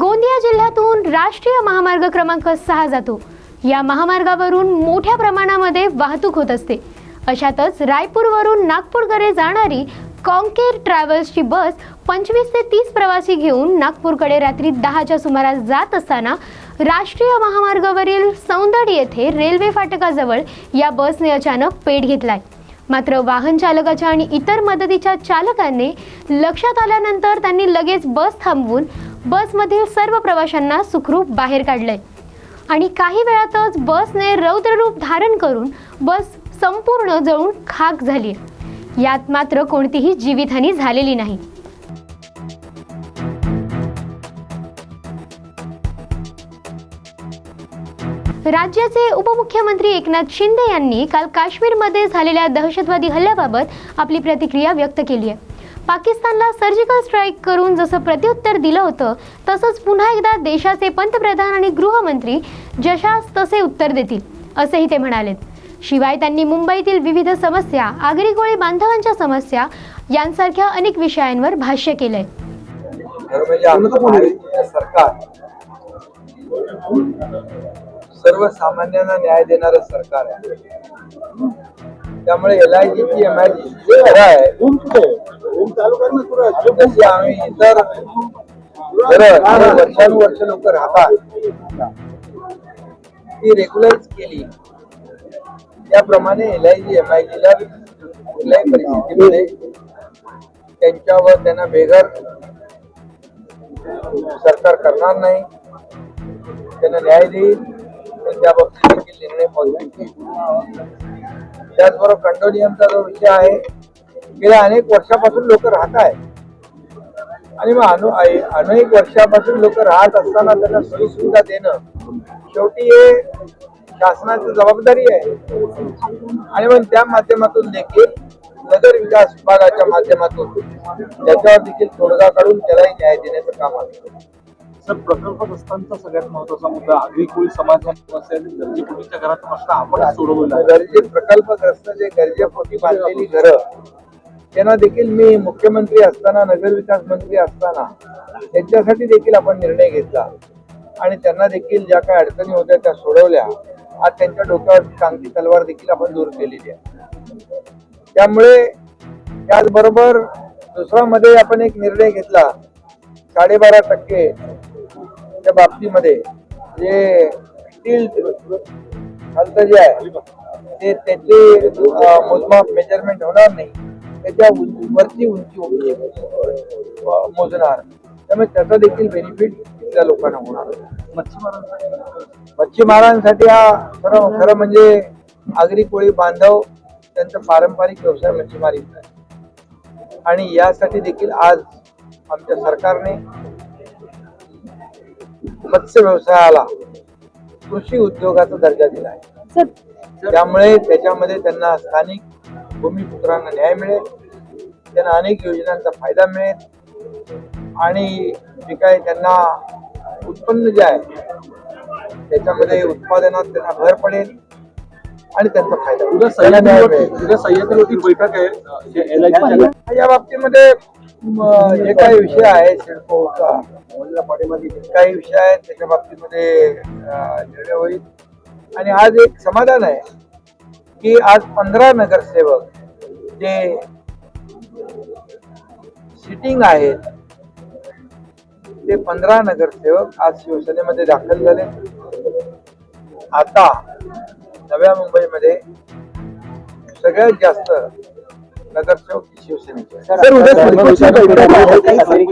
गोंदिया जिल्ह्यातून राष्ट्रीय महामार्ग क्रमांक सहा जातो. या महामार्गावरून मोठ्या प्रमाणामध्ये वाहतूक होत असते. अशातच रायपूरवरून नागपूरकडे जाणारी कॉन्केर ट्रॅव्हल्सची बस पंचवीस ते तीस प्रवासी घेऊन नागपूरकडे रात्री दहाच्या सुमारास जात असताना राष्ट्रीय महामार्गावरील सौंदड येथे रेल्वे फाटकाजवळ या बसने अचानक पेट घेतलाय. मात्र वाहन चालकाच्या आणि इतर मदतीच्या चालकांनी लक्षात आल्यानंतर त्यांनी लगेच बस थांबवून बसमधील सर्व प्रवाशांना सुखरूप बाहेर काढलंय. आणि काही वेळातच बसने रौद्ररूप धारण करून बस संपूर्ण जळून खाक झाली. यात मात्र कोणतीही जीवितहानी झालेली नाही. राज्याचे उपमुख्यमंत्री एकनाथ शिंदे यांनी काल काश्मीरमध्ये झालेल्या दहशतवादी हल्ल्याबाबत आपली प्रतिक्रिया व्यक्त केली आहे. पाकिस्तानला सर्जिकल स्ट्राईक करून जसं प्रत्युत्तर दिलं होतं तसंच पुन्हा एकदा देशाचे पंतप्रधान आणि गृहमंत्री जशास तसे उत्तर देतील असेही ते म्हणालेत. शिवाय त्यांनी मुंबईतील विविध समस्या आगरी कोळी बांधवांच्या समस्या यांसारख्या अनेक विषयांवर भाष्य केलंय. म्हणजे सर्वसामान्यांना न्याय देणारं सरकार आहे. त्यामुळे एल आय जी ची एम आय जी आहे. आम्ही इतर वर्षानुवर्ष लोक राहतात. ती रेग्युलाइज केली. त्याप्रमाणे L I G M I जीला कुठल्याही परिस्थितीमध्ये त्यांच्यावर त्यांना बेघर सरकार करणार नाही. त्यांना न्याय देईल. आणि त्या बाबतीत देखील निर्णय पॉझिटिव्ह त्याचबरोबर कंडोनियमचा जो विषय आहे गेल्या अनेक वर्षापासून लोक राहत आहेत. आणि मग अनेक वर्षापासून लोक राहत असताना त्यांना सोयी सुविधा देणं शेवटी हे शासनाची जबाबदारी आहे. आणि मग त्या माध्यमातून देखील नगर विकास विभागाच्या माध्यमातून त्याच्यावर देखील तोडगा काढून त्यालाही न्याय देण्याचं काम आहे. सर प्रकल्पग्रस्तांचा सगळ्यात महत्त्वाचा मुद्दा आगरी कोळी समाजात असेल गरजेपोटीच्या घरात प्रश्न आपण सोडवलेला आहे. गरजे प्रकल्पग्रस्त जे गरजेपोटी बांधलेली घरं त्यांना देखील मी मुख्यमंत्री असताना नगरविकास मंत्री असताना त्यांच्यासाठी देखील आपण निर्णय घेतला. आणि त्यांना देखील ज्या काही अडचणी होत्या त्या सोडवल्या. आज त्यांच्या डोक्यावर चांगली तलवार देखील आपण दूर केलेली आहे. त्यामुळे त्याचबरोबर दुसरा मध्ये आपण एक निर्णय घेतला. साडेबारा टक्के त्या बाबतीमध्ये जे स्टील खालचं जे आहे ते त्याचे मोजमाप मेजरमेंट होणार नाही. त्याच्या उं- वरची उंची उंची अं, मोजणार. त्यामुळे त्याचा देखील बेनिफिट त्या लोकांना होणार. मच्छीमारांसाठी. मच्छीमारांसाठी हा खरं खरं म्हणजे आगरी कोळी बांधव त्यांचा पारंपरिक व्यवसाय मच्छीमारीचा आहे आणि यासाठी देखील आज आमच्या सरकारने मत्स्य व्यवसायाला कृषी उद्योगाचा दर्जा दिला आहे. त्यामुळे त्याच्यामध्ये त्यांना स्थानिक भूमिपुत्रांना न्याय मिळेल त्यांना अनेक योजनांचा फायदा मिळेल आणि जे काय त्यांना उत्पन्न जे आहे त्याच्यामध्ये उत्पादनात त्यांना भर पडेल आणि त्यांचा फायदा. उद्या सह्याद्रीवरती बैठक आहे या बाबतीमध्ये जे काही विषय आहे सिडकोचा पाठीमध्ये जे काही विषय आहेत त्याच्या बाबतीमध्ये निर्णय होईल आणि आज एक समाधान आहे की आज पंधरा नगरसेवक जे सिटिंग आहेत ते पंधरा नगरसेवक आज शिवसेनेमध्ये दाखल झाले आता नव्या मुंबईमध्ये सगळ्यात जास्त नगरसेवक शिवसेनेचे आहेत. सर, उद्या सिडकोची बैठक आहे.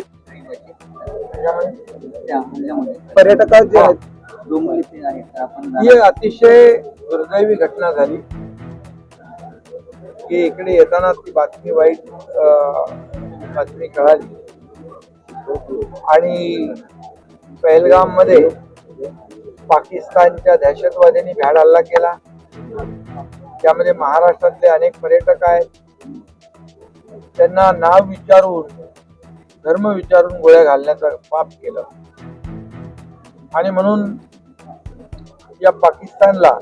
त्याच्यामुळे पर्यटक जे आहेत ही अतिशय दुर्दैवी घटना झाली की इकडे येताना ती बातमी वाईट अं, बातमी कळाली. आणि पहलगाममध्ये पाकिस्तानच्या दहशतवाद्यांनी भ्याड हल्ला केला. त्यामध्ये महाराष्ट्रातले अनेक पर्यटक आहेत. त्यांना नाव विचारून धर्म विचारून गोळ्या घालण्याचं पाप केलं. आणि म्हणून या पाकिस्तानला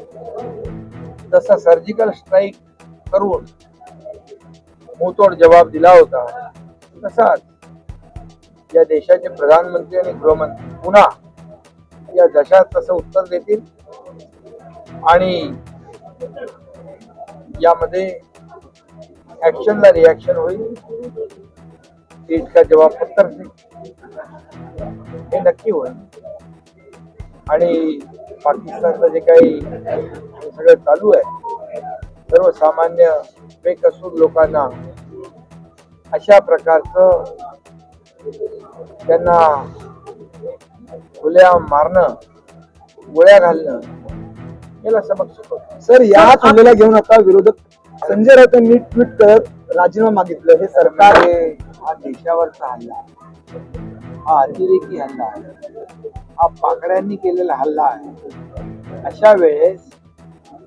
जसा सर्जिकल स्ट्राईक करून मुतोड जबाब दिला होता. तसाच या देशाचे प्रधानमंत्री आणि गृहमंत्री पुन्हा या जशात तसं उत्तर देतील. आणि यामध्ये ऍक्शनला रिॲक्शन होईल. इसका जवाब पत्तर हे नक्की होईल. आणि पाकिस्तानचं जे काही सगळं चालू आहे सर्वसामान्य बेकसूर लोकांना अशा प्रकारचं त्यांना खुल्या मारणं गोळ्या घालणं याला शिकवतो सर या हल्ल्याला घेऊन आता विरोधक संजय राऊतांनी ट्विट करत राजीनामा मागितलं. हे सरकार सरकार हा देशावरचा हल्ला. हा अतिरेकी हल्ला आहे. हा पाकड्यांनी केलेला हल्ला आहे. अशा वेळेस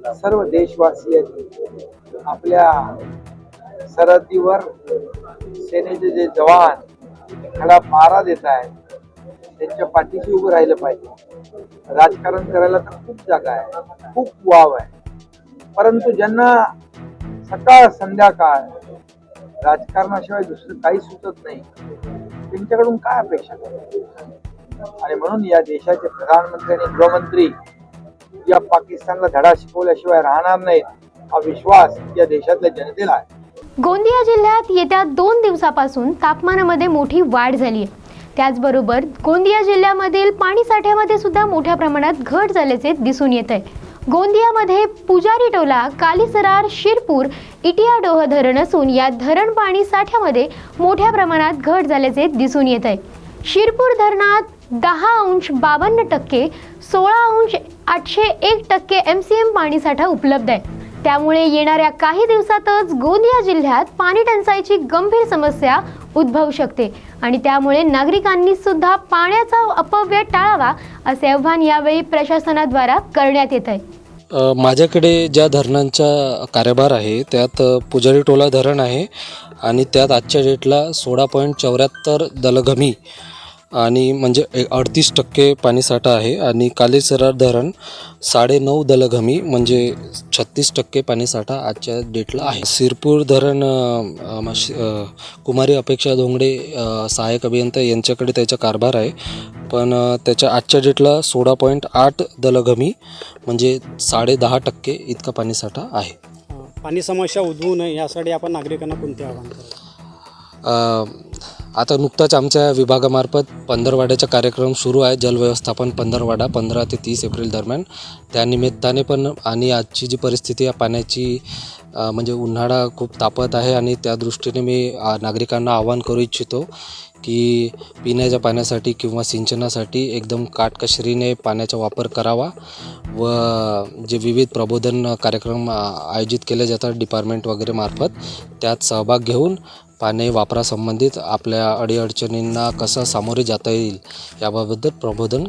सर्व देशवासियांनी आपल्या सरहद्दीवर सेनेचे जे जवान खडा पारा देत आहेत त्यांच्या पाठीशी उभं राहिलं पाहिजे. राजकारण करायला तर खूप जागा आहे खूप वाव आहे. परंतु ज्यांना सकाळ संध्याकाळ राजकारणाशिवाय दुसरं काही सुचत नाही त्यांच्याकडून काय अपेक्षा आणि म्हणून या देशाचे प्रधानमंत्री आणि गृहमंत्री या पाकिस्तानला धडा शिकवल्याशिवाय राहणार नाही हा विश्वास या देशातल्या जनतेला आहे. गोंदिया जिल्ह्यात येत्या दोन दिवसापासून तापमानामध्ये मोठी वाढ झाली आहे त्याचबरोबर गोंदिया जिल्ह्यामधील पाणी साठ्यामध्ये सुद्धा मोठ्या प्रमाणात घट झाल्याचे दिसून येत आहे गोंदियामध्ये पुजारी टोला कालीसरार शिरपूर इटियाडोह धरण असून या धरण पाणी साठ्यामध्ये मोठ्या प्रमाणात घट झाल्याचे दिसून येत आहे शिरपूर धरणात दहा अंश बावन्न टक्के सोळा अंश आठशे एक टक्के एम सी एम पाणीसाठा उपलब्ध आहे. त्यामुळे येणाऱ्या काही दिवसातच गोंदिया जिल्ह्यात पाणी टंचाईची गंभीर समस्या उद्भवू शकते आणि त्यामुळे नागरिकांनी सुद्धा पाण्याचा अपव्यय टाळावा असे आव्हान यावेळी प्रशासनाद्वारा करण्यात येत आहे. माझ्याकडे ज्या धरणांचा कार्यभार आहे त्यात पुजारी टोला धरण आहे आणि त्यात आजच्या डेटला सोळा पॉईंट चौऱ्याहत्तर दलघमी आणि म्हणजे अडतीस टक्के पाणीसाठा आहे. आणि कालेसरार धरण साडेनऊ दलघमी म्हणजे छत्तीस टक्के पाणीसाठा आजच्या डेटला आहे. सिरपूर धरण कुमारी अपेक्षा धोंगडे सहाय्यक अभियंता यांच्याकडे त्याचा कारभार आहे. पण त्याच्या आजच्या डेटला सोळा पॉईंट आठ दलघमी म्हणजे साडे दहा टक्के इतका पाणीसाठा आहे. पाणी समस्या उद्भवू नये यासाठी आपण नागरिकांना कोणते आवाहन आता नुकताच आमच्या विभागामार्फत पंधरवाड्याचा कार्यक्रम सुरू आहे. जलव्यवस्थापन पंधरवाडा पंधरा ते तीस एप्रिल दरम्यान. त्यानिमित्ताने पण आणि आजची जी परिस्थिती आहे पाण्याची म्हणजे उन्हाळा खूप तापत आहे आणि त्या दृष्टीने मी नागरिकांना आवाहन करू इच्छितो की पिण्याच्या पाण्यासाठी किंवा सिंचनासाठी एकदम काटकशरीने पाण्याचा वापर करावा व जे विविध प्रबोधन कार्यक्रम आयोजित केले जातात डिपार्टमेंट वगैरे मार्फत त्यात सहभाग घेऊन पाणी वापरासंबंधित आपल्या अडीअडचणींना कसं सामोरे जाता येईल याबाबत प्रबोधन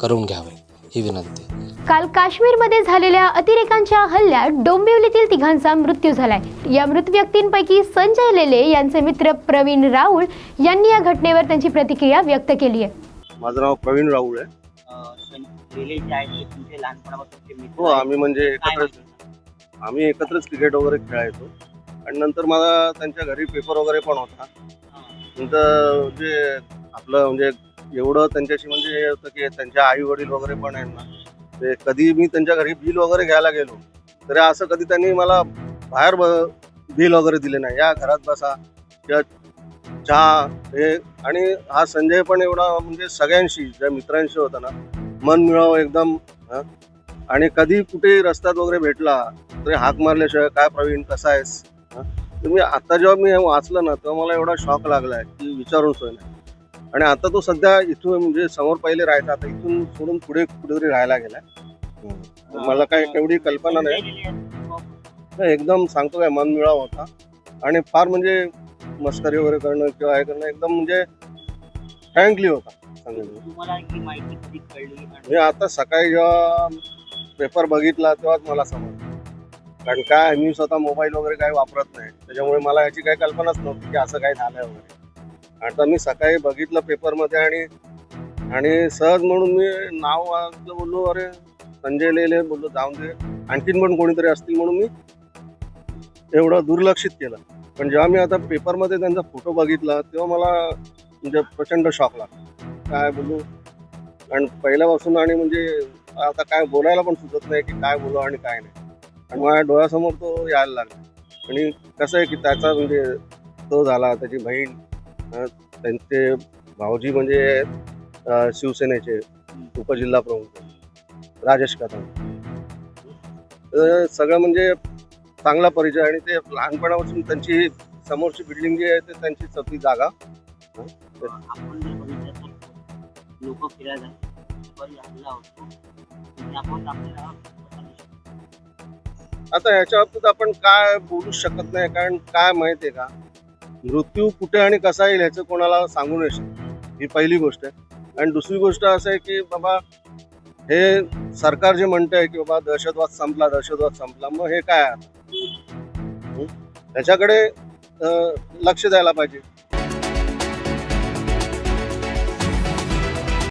करून घ्यावे ही विनंती. काल काश्मीरमध्ये झालेल्या अतिरेकांच्या हल्ल्यात डोंबिवलीतील तिघांचा मृत्यू झालाय. या मृत व्यक्तींपैकी संजय लेले यांचे मित्र प्रवीण राऊळ यांनी या घटनेवर त्यांची प्रतिक्रिया व्यक्त केली आहे. माझं नाव प्रवीण राऊळ आहे. हो. आम्ही म्हणजे एकत्रच? आम्ही एकत्रच क्रिकेट वगैरे खेळायचो. आणि नंतर मला त्यांच्या घरी पेपर वगैरे पण होता. नंतर जे आपलं म्हणजे एवढं त्यांच्याशी म्हणजे हे होतं की त्यांच्या आई वडील वगैरे पण आहेत ना ते कधी मी त्यांच्या घरी बिल वगैरे घ्यायला गेलो तरी असं कधी त्यांनी मला बाहेर बिल वगैरे दिले नाही. या घरात बसा किंवा चहा हे आणि हा संजय पण एवढा म्हणजे सगळ्यांशी ज्या मित्रांशी होता ना मन मिळावं एकदम आणि कधी कुठे रस्त्यात वगैरे भेटला तरी हाक मारल्याशिवाय काय प्रवीण कसा आहेस? हं? मी आता जेव्हा मी वाचलं ना तेव्हा मला एवढा शॉक लागलाय की विचारून सोय नाही. आणि आता तो सध्या इथून म्हणजे समोर पहिले राहायचा आता इथून सोडून पुढे कुठेतरी राहायला गेलाय. मला काय तेवढी कल्पना नाही. एकदम सांगतो काय मन मिळावा होता. आणि फार म्हणजे मस्करी वगैरे करणं किंवा हे करणं एकदम म्हणजे फ्रँकली होता सांगितलं मी आता सकाळी जेव्हा पेपर बघितला तेव्हाच मला समजलं. कारण काय मी स्वतः मोबाईल वगैरे काही वापरत नाही. त्याच्यामुळे मला याची काही कल्पनाच नव्हती की असं काही झालंय वगैरे. आता मी सकाळी बघितलं पेपरमध्ये आणि आणि सहज म्हणून मी नाव बोललो अरे संजय लेले बोललो जाऊन दे. आणखीन पण कोणीतरी असतील म्हणून मी एवढं दुर्लक्षित केलं. पण जेव्हा मी आता पेपरमध्ये त्यांचा फोटो बघितला तेव्हा मला म्हणजे प्रचंड शॉक लागला. काय बोलू? आणि पहिल्यापासून आणि म्हणजे आता काय बोलायला पण सुचत नाही की काय बोलू आणि काय नाही. आणि माझ्या डोळ्यासमोर तो यायला लागला. आणि कसं आहे की त्याचा म्हणजे तो झाला त्याची बहीण त्यांचे भाऊजी म्हणजे अं, शिवसेनेचे उपजिल्हा प्रमुख राजेश कदम. तर सगळं म्हणजे चांगला परिचय आणि ते लहानपणापासून त्यांची समोरची बिल्डिंग जी आहे ते त्यांची चौथी जागा. आपण जर बघितलं तर लोक फिरायला जातात दुपारी हल्ला होतो आपल्याला आता ह्याच्या बाबतीत आपण काय बोलू शकत नाही कारण काय माहिती आहे का? मृत्यू कुठे आणि कसा येईल ह्याचं कोणाला सांगू नाही शकत. ही पहिली गोष्ट आहे. आणि दुसरी गोष्ट असं आहे की बाबा हे सरकार जे म्हणतंय की बाबा दहशतवाद संपला दहशतवाद संपला मग हे काय आहे? ह्याच्याकडे लक्ष द्यायला पाहिजे.